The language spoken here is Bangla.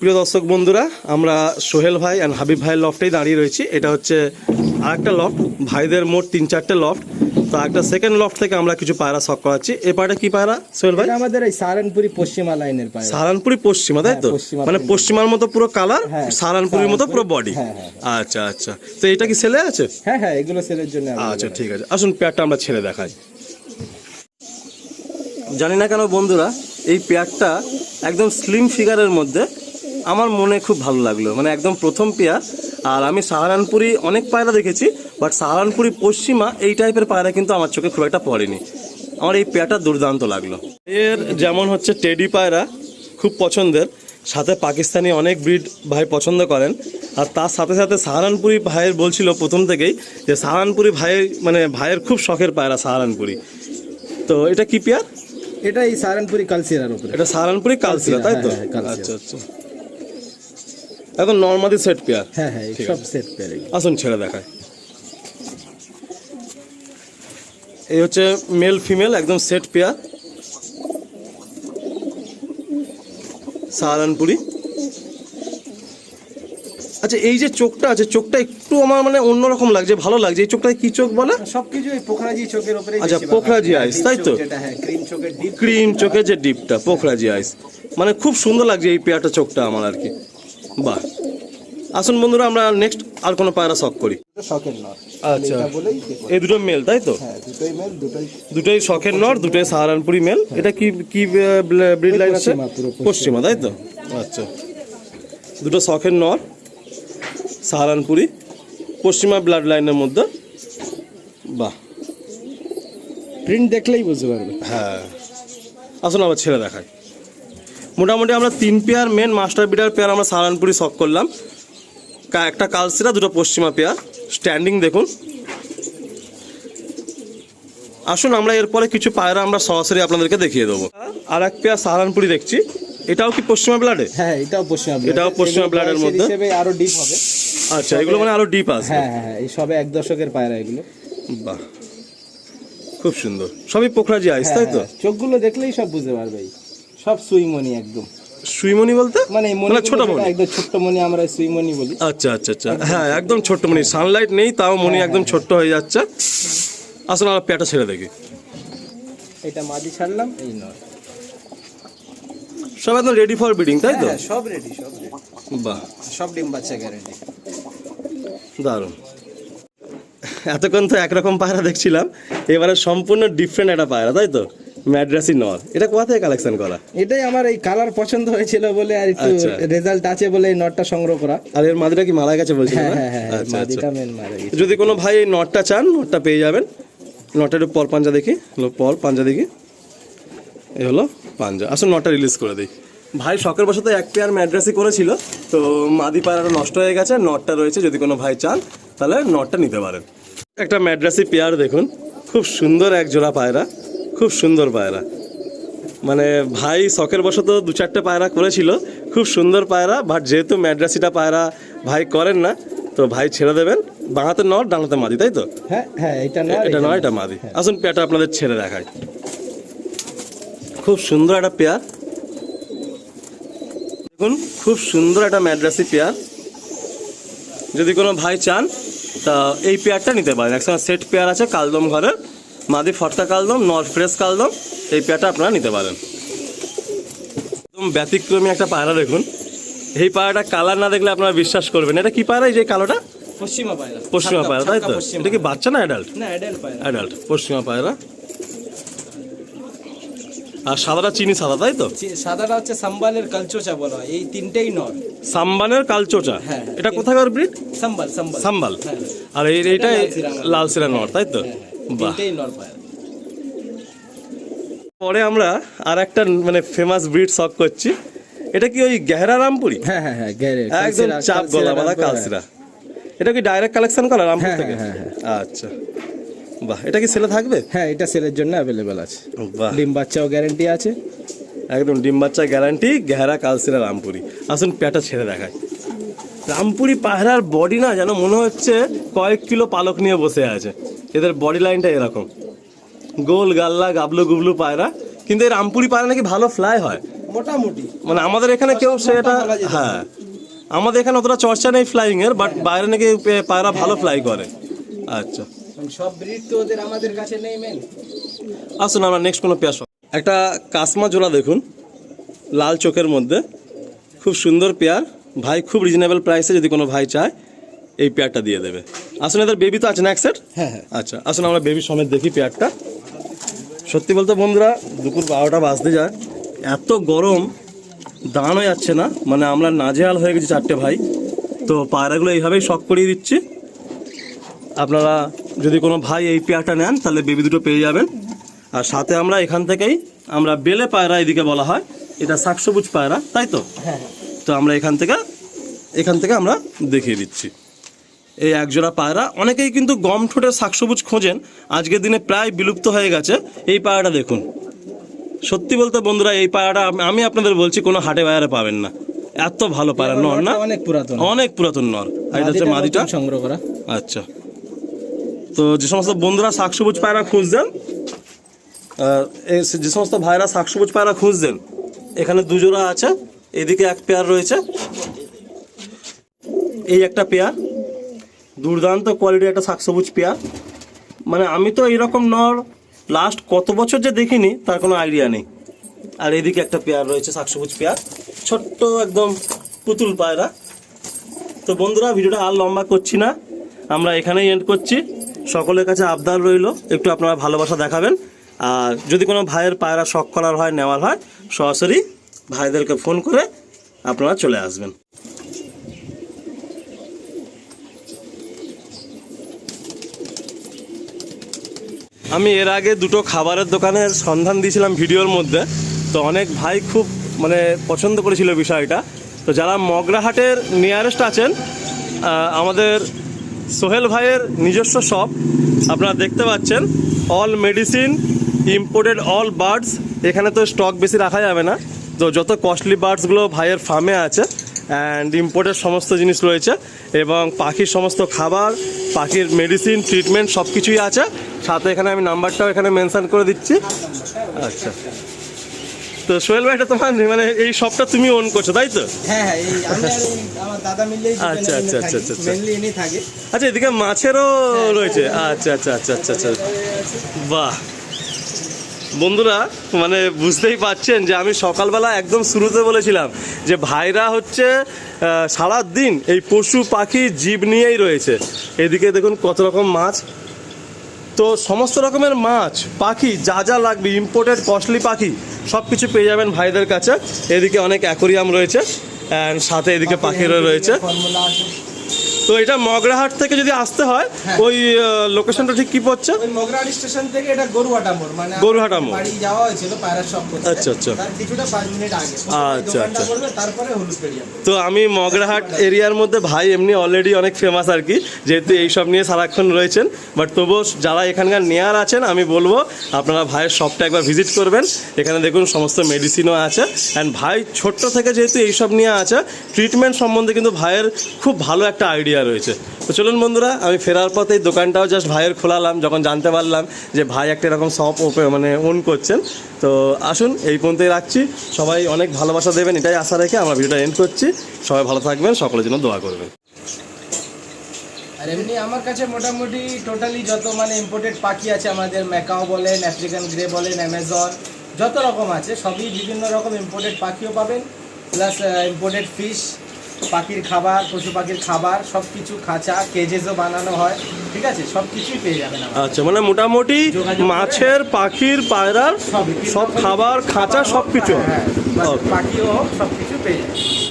প্রিয় দর্শক বন্ধুরা আমরা সোহেল ভাই অ্যান্ড হাবিব ভাইয়ের লফটেই দাঁড়িয়ে রয়েছি। এটা হচ্ছে আরেকটা লফট ভাইদের মোট তিন চারটে লফট তো একটা সেকেন্ড লফট থেকে আমরা কিছু পায়রা শখ করাচ্ছি। এ পায়রাটা কি পায়রা সোহেল ভাই? আমাদের এই সাহারানপুরি পশ্চিমা লাইনের পায়রা। সাহারানপুরি পশ্চিমা তাই তো? হ্যাঁ, মানে পশ্চিমার মতো পুরো কালার হ্যাঁ, সাহারানপুরির মতো পুরো বডি হ্যাঁ, হ্যাঁ, আচ্ছা আচ্ছা। তো এটা কি ছেলে আছে? হ্যাঁ হ্যাঁ এগুলো সেলের জন্য আচ্ছা ঠিক আছে। আসুন পেয়ারটা আমরা ছেড়ে দেখাই। জানি না কেন বন্ধুরা এই পেয়ারটা একদম স্লিম ফিগারের মধ্যে আমার মনে খুব ভালো লাগল। মানে একদম প্রথম পেয়ার। আর আমি সাহারানপুরি অনেক পায়রা দেখেছি বাট সাহারানপুরি পশ্চিমা এই টাইপের পায়রা কিন্তু আমার চোখে খুব একটা পড়েনি। আমার এই পেয়ারটা দুর্দান্ত লাগল। এর যেমন হচ্ছে টেডি পায়রা খুব পছন্দের। সাথে পাকিস্তানি অনেক ব্রিড ভাই পছন্দ করেন। আর তার সাথে সাথে সাহারানপুরি ভাইয়ের বলছিল প্রথম থেকেই যে সাহারানপুরি ভাইয়ের মানে ভাইয়ের খুব শখের পায়রা সাহারানপুরি। তো এটা কি পেয়ার? এটা এই সাহারানপুরি কালসিরার উপরে। এটা সাহারানপুরি কালসিরা তাই তো? হ্যাঁ, হ্যাঁ। আচ্ছা আচ্ছা। এখন নর্মালি সেট পেয়ার হ্যাঁ হ্যাঁ সব সেট পেয়ার আসুন ছেড়ে দেখায় এই হচ্ছে মেল ফিমেল একদম সেট পেয়ার সাহারানপুরি আচ্ছা এই যে চোখটা আছে চোখটা একটু আমার মানে অন্যরকম লাগছে ভালো লাগছে। এই চোখটা কি চোখ বলে? সবকিছু এই পোখরাজি চোখের উপরে আচ্ছা, পোখরাজি eyes, তাই তো? হ্যাঁ ক্রিম চোখের ডিপ ক্রিম চোখের যে ডিপটা পোখরাজি আইস মানে খুব সুন্দর লাগছে এই পেয়ারটা চোখটা আমার আর কি। বাহ। আসুন বন্ধুরা আমরা নেক্সট আর কোনো পায়রা শখ করি। শখের নর। আচ্ছা। এই দুটো মেল তাই তো? হ্যাঁ দুটোই মেল দুটোই দুটোই শখের নর দুটোই সাহারানপুরি মেল এটা কি কি ব্রিড লাইন আছে? পশ্চিমা, তাই তো? আচ্ছা। দুটো শখের নর সাহারানপুরি পশ্চিমা ব্লাড লাইনের মধ্যে। বাহ। প্রিন্ট দেখলেই বুঝতে পারবে। হ্যাঁ। আসুন আবার ছেড়ে দেখায় মোটামুটি আমরা তিন pair main master breeder pair আমরা সাহারানপুরি শখ করলাম। একটা কালসিরা দুটো পশ্চিমা পেয়ার। স্ট্যান্ডিং দেখুন। আসুন আমরা এরপরে কিছু পায়রা আমরা সরাসরি আপনাদেরকে দেখিয়ে দেবো। আর এক পেয়ার সাহারানপুরি দেখছি। এটাও কি পশ্চিমা ব্লাডে হ্যাঁ এটাও পশ্চিমা। এটাও পশ্চিমা বয়সের মধ্যে? আরও ডিপ হবে। আচ্ছা এগুলো মানে আরও ডিপ আছে। হ্যাঁ হ্যাঁ হ্যাঁ এই সবে এক দশকের পায়রা এগুলো। বাহ খুব সুন্দর। সবই পোখরাজি আইস তাই তো? হ্যাঁ, হ্যাঁ, চোখগুলো দেখলেই সব বুঝতে পারবে। সব সুইমনি একদম। সুইমনি বলতে? মানে মানে ছোট মনি? একদম ছোট্ট মনি আমরা সুইমনি বলি। আচ্ছা আচ্ছা আচ্ছা। হ্যাঁ একদম ছোট্ট মনি। সানলাইট নেই তাও মনি একদম ছোট্ট হয়ে যাচ্ছে। আসলে আমরা পেটা ছেড়ে দেখি। এটা মাদি ছাড়লাম এই নয়। সব একদম রেডি ফর ব্রিডিং তাই তো? হ্যাঁ, সব রেডি সব রেডি বাহ। সব ডিম বাচ্চা গ্যারেন্টি দারুণ। এতক্ষণ তো একরকম পায়রা দেখছিলাম এবারে সম্পূর্ণ ডিফারেন্ট একটা পায়রা তাই তো? ম্যাড্রাসি নর। এটা কোথা থেকে কালেকশন করা? এটাই আমার এই কালার পছন্দ হয়েছিল বলে আর একটু আচ্ছা। রেজাল্ট আছে বলে এই নটটা সংগ্রহ করা। আর এর মাদিটা কি মারা গেছে বলছিল হ্যাঁ হ্যাঁ হ্যাঁ আচ্ছা আচ্ছা। মাদিটা মেন মারা গেছে যদি কোনো ভাই এই নটটা চান নটটা পেয়ে যাবেন। একটু পর পাঞ্জা দেখি পর পাঞ্জা দেখি। এই হলো পাঞ্জা। আসলে নটটা রিলিজ করে দিই। ভাই শখের বসতে এক পেয়ার ম্যাড্রাসি করেছিল তো মাদি পায়রাটা নষ্ট হয়ে গেছে নটটা রয়েছে যদি কোনো ভাই চান তাহলে নটটা নিতে পারেন। একটা ম্যাড্রাসি পেয়ার দেখুন খুব সুন্দর এক জোড়া পায়রা। খুব সুন্দর পায়রা। মানে ভাই শখের বশত দু চারটে পায়রা করেছিল খুব সুন্দর পায়রা বাট যেহেতু ম্যাড্রাসিটা পায়রা ভাই করেন না তো ভাই ছেড়ে দেবেন। বাঁহাতে নট ডানাতে মাদি তাই তো? হ্যাঁ হ্যাঁ এটা নয় এটা নয় এটা মাদি। আসুন পেয়ারটা আপনাদের ছেড়ে দেখায় খুব সুন্দর একটা পেয়ার। দেখুন খুব সুন্দর একটা ম্যাড্রাসি পেয়ার। যদি কোনো ভাই চান তা এই পেয়ারটা নিতে পারেন। একসঙ্গে সেট পেয়ার আছে কালদম ঘরের। মাদি ফটকা কালদম নর ফ্রেশ কালদম এই পেয়াটা আপনারা নিতে পারেন। একদম ব্যতিক্রমী একটা পায়রা দেখুন। এই পায়রাটা কালার না দেখলে আপনারা বিশ্বাস করবেন এটা কি পায়রা এই যে কালোটা? পশ্চিমা পায়রা। পশ্চিমা পায়রা তাই তো। এটা কি বাচ্চা না অ্যাডাল্ট না অ্যাডাল্ট পায়রা। অ্যাডাল্ট পশ্চিমা পায়রা। আর সাদাটা চিনি সাদা তাই তো? সাদাটা হচ্ছে সাম্বালের কালচোচা বলা হয়। এই তিনটেই নর। সাম্বানের কালচোচা? হ্যাঁ। এটা কোথাকার ব্রিড? Sambal sambal. সাম্বাল। হ্যাঁ। আর এই এইটা লাল সিরা। নর তাই তো? তিনটেই নর পায়রা পরে আমরা আর একটা মানে ফেমাস ব্রিড শখ করছি। এটা কি ওই গেহরা রামপুরি? হ্যাঁ হ্যাঁ হ্যাঁ একদম চাপ গলা বাঁধা কালসিরা। এটা কি ডাইরেক্ট কালেকশন করা রামপুর হ্যাঁ, থেকে? হ্যাঁ, আচ্ছা। বাহ এটা কি সেলে থাকবে? হ্যাঁ এটা সেলের জন্য অ্যাভেলেবেল আছে। বাহ। ডিম বাচ্চাও গ্যারেন্টি আছে। একদম ডিম বাচ্চা গ্যারান্টি গেহারা কালসিরা রামপুরি। আসুন পেটা ছেড়ে দেখায় রামপুরি পায়রার বডি না যেন মনে হচ্ছে কয়েক কিলো পালক নিয়ে বসে আছে। এদের বডি লাইনটা এরকম। গোল গাল্লা গাবলু গুবলু পায়রা। কিন্তু এই রামপুরি পায়রা নাকি ভালো ফ্লাই হয়। মোটামুটি। মানে আমাদের এখানে কেউ সেটা হ্যাঁ। আমাদের এখানে অতটা চর্চা নেই ফ্লাইং এর বাট বাইরে নাকি পায়রা ভালো ফ্লাই করে। আচ্ছা। সব ব্রিড তো ওদের আমাদের কাছে নেই মেন আসুন আমরা নেক্সট কোনো পেয়ার একটা কাসমা জোড়া দেখুন লাল চোখের মধ্যে। খুব সুন্দর পেয়ার। ভাই খুব রিজনেবল প্রাইসে যদি কোনো ভাই চায় এই পেয়ারটা দিয়ে দেবে। আসুন এদের বেবি তো আছে না এক সেট হ্যাঁ হ্যাঁ। আচ্ছা আসলে আমরা বেবি সমেত দেখি পেয়ারটা। সত্যি বলতে বন্ধুরা দুপুর বারোটা বাজতে যায়। এত গরম দাঁড়ানো যাচ্ছে না। মানে আমরা নাজেহাল হয়ে গেছি চারটে ভাই। তো পায়রাগুলো এইভাবেই শখ করিয়ে দিচ্ছি। আপনারা যদি কোনো ভাই এই পেয়ারটা নেন তাহলে বেবি দুটো পেয়ে যাবেন। আর সাথে আমরা এখান থেকেই আমরা বেলে পায়রা এদিকে বলা হয়। এটা শাকসবুজ পায়রা তাই তো? হ্যাঁ। তো আমরা এখান থেকে এখান থেকে আমরা দেখিয়ে দিচ্ছি। এই একজোড়া পায়রা। অনেকেই কিন্তু গম ঠোঁটের শাকসবুজ খোঁজেন। আজকের দিনে প্রায় বিলুপ্ত হয়ে গেছে। এই পায়রাটা দেখুন। সত্যি বলতে বন্ধুরা এই পায়রাটা আমি- আপনাদের বলছি কোনো হাটে বাজারে পাবেন না। এত ভালো পায়রা। নর না? অনেক পুরাতন। অনেক পুরাতন নর। আর এটা হচ্ছে মাদিটা সংগ্রহ করা। আচ্ছা। তো যে সমস্ত বন্ধুরা শাকসবুজ পায়রা খুঁজছেন যে সমস্ত ভাইরা শাকসবুজ পায়রা খুঁজছেন এখানে দুজোড়া আছে। এদিকে এক পেয়ার রয়েছে। এই একটা পেয়ার। দুর্দান্ত কোয়ালিটির একটা শাকসবুজ পেয়ার মানে আমি তো এইরকম নর লাস্ট কত বছর যে দেখিনি, তার কোনো আইডিয়া নেই। আর এদিকে একটা পেয়ার রয়েছে, শাকসবুজ পেয়ার ছোট্ট একদম পুতুল পায়রা। তো বন্ধুরা, ভিডিওটা আর লম্বা করছি না। আমরা এখানেই এন্ড করছি। সকলের কাছে আবদার রইল, একটু আপনারা ভালোবাসা দেখাবেন। আর যদি কোনো ভাইয়ের পায়রা শখ করার হয়, নেওয়ার হয়, সরাসরি ভাইদেরকে ফোন করে আপনারা চলে আসবেন। আমি এর আগে দুটো খাবারের দোকানের সন্ধান দিয়েছিলাম ভিডিওর মধ্যে। তো অনেক ভাই খুব মানে পছন্দ করেছিল বিষয়টা। তো যারা মগরাহাটের নিয়ারেস্ট আছেন আমাদের সোহেল ভাইয়ের নিজস্ব শপ আপনারা দেখতে পাচ্ছেন all medicine imported all birds এখানে তো স্টক বেশি রাখা যাবে না। তো যত কস্টলি বার্ডসগুলো ভাইয়ের ফার্মে আছে অ্যান্ড ইম্পোর্টেড সমস্ত জিনিস রয়েছে এবং পাখির সমস্ত খাবার পাখির মেডিসিন ট্রিটমেন্ট সব কিছুই আছে। সাথে এখানে আমি নাম্বারটাও এখানে মেনশান করে দিচ্ছি। আচ্ছা। তো সোহেল ভাই এটা তোমার মানে এই শপটা তুমি ওন করছ তাই তো? হ্যাঁ আচ্ছা, আচ্ছা, আচ্ছা, আচ্ছা, আচ্ছা। আচ্ছা এদিকে মাছেরও রয়েছে। আচ্ছা আচ্ছা আচ্ছা আচ্ছা আচ্ছা। বাহ। বন্ধুরা মানে বুঝতেই পাচ্ছেন যে আমি সকালবেলা একদম শুরুতে বলেছিলাম যে ভাইরা হচ্ছে সারা দিন এই পশু পাখি জীব নিয়েই রয়েছে। এদিকে দেখুন কত রকম মাছ। তো সমস্ত রকমের মাছ পাখি যা যা লাগবে ইম্পোর্টেড কস্টলি পাখি সব কিছু পেয়ে যাবেন ভাইদের কাছে। এদিকে অনেক অ্যাকোরিয়াম রয়েছে অ্যান্ড সাথে এদিকে পাখিরও রয়েছে। তো এটা মগরাহাট থেকে যদি আসতে হয় হ্যাঁ। ওই লোকেশনটা ঠিক কি পড়ছে? ওই মগরাহাট স্টেশন থেকে এটা গরুয়াটা মোড় মানে গরুহাটা মোড়। বাড়ি যাওয়া হয়েছিল পায়রা শপ আচ্ছা, আচ্ছা। তার কিছুটা পাঁচ মিনিট আগে। আচ্ছা, আচ্ছা। তারপরে তো আমি মগরাহাট এরিয়ার মধ্যে ভাই এমনি অলরেডি অনেক ফেমাস আর কি যেহেতু এইসব নিয়ে সারাক্ষণ রয়েছেন। বাট তবুও যারা এখানকার নেয়ার আছেন আমি বলব আপনারা ভাইয়ের শপটা একবার ভিজিট করবেন। এখানে দেখুন সমস্ত মেডিসিনও আছে। অ্যান্ড ভাই ছোট্ট থেকে যেহেতু এইসব নিয়ে আছে ট্রিটমেন্ট সম্বন্ধে কিন্তু ভাইয়ের খুব ভালো একটা আইডিয়া রয়েছে। তো চলুন বন্ধুরা, আমি ফেরার পথে এই দোকানটাও জাস্ট ভাইয়ের খোলালাম, যখন জানতে পারলাম যে ভাই একটা এরকম শপ মানে ওন করছেন। তো আসুন, এই পর্যন্তই রাখছি। সবাই অনেক ভালোবাসা দেবেন, এটাই আশা রেখে আমরা ভিডিওটা এন্ড করছি। সবাই ভালো থাকবেন, সকলের জন্য দোয়া করবেন। আর এমনি আমার কাছে মোটামুটি টোটালি যত মানে ইম্পোর্টেড পাখি আছে আমাদের, ম্যাকাও বলেন আফ্রিকান গ্রে বলেন অ্যামাজন যত রকম আছে, সবই বিভিন্ন রকম ইম্পোর্টেড পাখিও পাবেন প্লাস ইম্পোর্টেড ফিশ পাখির খাবার পশু পাখির খাবার সব কিছু খাঁচা কেজেসও বানানো হয়। ঠিক আছে? সব কিছুই পেয়ে যাবেন আচ্ছা মানে মোটামুটি মাছের পাখির পায়রার। সব খাবার খাঁচা সব কিছু হ্যাঁ। পাখিও সব কিছু পেয়ে যাবেন।